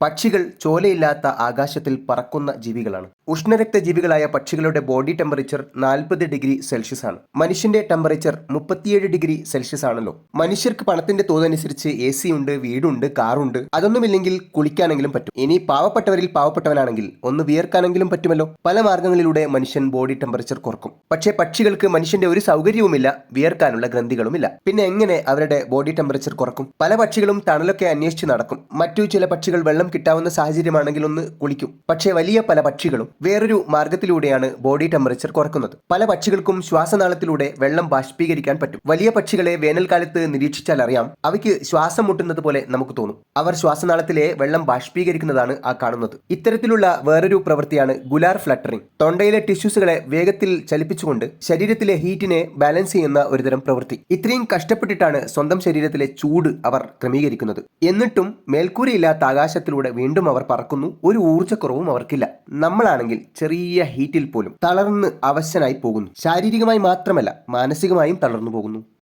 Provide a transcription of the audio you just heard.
പക്ഷികൾ ചോലയില്ലാത്ത ആകാശത്തിൽ പറക്കുന്ന ജീവികളാണ്. ഉഷ്ണരക്ത ജീവികളായ പക്ഷികളുടെ ബോഡി ടെമ്പറേച്ചർ നാൽപ്പത് ഡിഗ്രി സെൽഷ്യസ് ആണ്. മനുഷ്യന്റെ ടെമ്പറേച്ചർ മുപ്പത്തിയേഴ് ഡിഗ്രി സെൽഷ്യസ് ആണല്ലോ. മനുഷ്യർക്ക് പണത്തിന്റെ തോതനുസരിച്ച് എ സി ഉണ്ട് വീടുണ്ട് കാറുണ്ട്. അതൊന്നുമില്ലെങ്കിൽ കുളിക്കാനെങ്കിലും പറ്റും. ഇനി പാവപ്പെട്ടവരിൽ പാവപ്പെട്ടവനാണെങ്കിൽ ഒന്ന് വിയർക്കാനെങ്കിലും പറ്റുമല്ലോ. പല മാർഗങ്ങളിലൂടെ മനുഷ്യൻ ബോഡി ടെമ്പറേച്ചർ കുറക്കും. പക്ഷേ പക്ഷികൾക്ക് മനുഷ്യന്റെ ഒരു സൗകര്യവുമില്ല വിയർക്കാനുള്ള ഗ്രന്ഥികളുമില്ല. പിന്നെ എങ്ങനെ അവരുടെ ബോഡി ടെമ്പറേച്ചർ കുറക്കും? പല പക്ഷികളും തണലൊക്കെ അന്വേഷിച്ച് നടക്കും. മറ്റു ചില പക്ഷികൾ വെള്ളം കിട്ടാവുന്ന സാഹചര്യമാണെങ്കിൽ ഒന്ന് കുളിക്കും. പക്ഷേ വലിയ പല പക്ഷികളും വേറൊരു മാർഗത്തിലൂടെയാണ് ബോഡി ടെമ്പറേച്ചർ കുറക്കുന്നത്. പല പക്ഷികൾക്കും ശ്വാസനാളത്തിലൂടെ വെള്ളം ബാഷ്പീകരിക്കാൻ പറ്റും. വലിയ പക്ഷികളെ വേനൽക്കാലത്ത് നിരീക്ഷിച്ചാൽ അറിയാം. അവയ്ക്ക് ശ്വാസം മുട്ടുന്നത് പോലെ നമുക്ക് തോന്നും. അവർ ശ്വാസനാളത്തിലെ വെള്ളം ബാഷ്പീകരിക്കുന്നതാണ് ആ കാണുന്നത്. ഇത്തരത്തിലുള്ള വേറൊരു പ്രവൃത്തിയാണ് ഗുലാർ ഫ്ലട്ടറിംഗ്. തൊണ്ടയിലെ ടിഷ്യൂസുകളെ വേഗത്തിൽ ചലിപ്പിച്ചുകൊണ്ട് ശരീരത്തിലെ ഹീറ്റിനെ ബാലൻസ് ചെയ്യുന്ന ഒരുതരം പ്രവൃത്തി. ഇത്രയും കഷ്ടപ്പെട്ടിട്ടാണ് സ്വന്തം ശരീരത്തിലെ ചൂട് അവർ ക്രമീകരിക്കുന്നത്. എന്നിട്ടും മേൽക്കൂരയില്ലാത്ത ആകാശത്തിലൂടെ വീണ്ടും അവർ പറക്കുന്നു ഒരു ഊർജക്കുറവും അവർക്കില്ല. നമ്മളാണെങ്കിൽ ചെറിയ ഹീറ്റിൽ പോലും തളർന്ന് അവശനായി പോകുന്നു. ശാരീരികമായി മാത്രമല്ല മാനസികമായും തളർന്നു പോകുന്നു.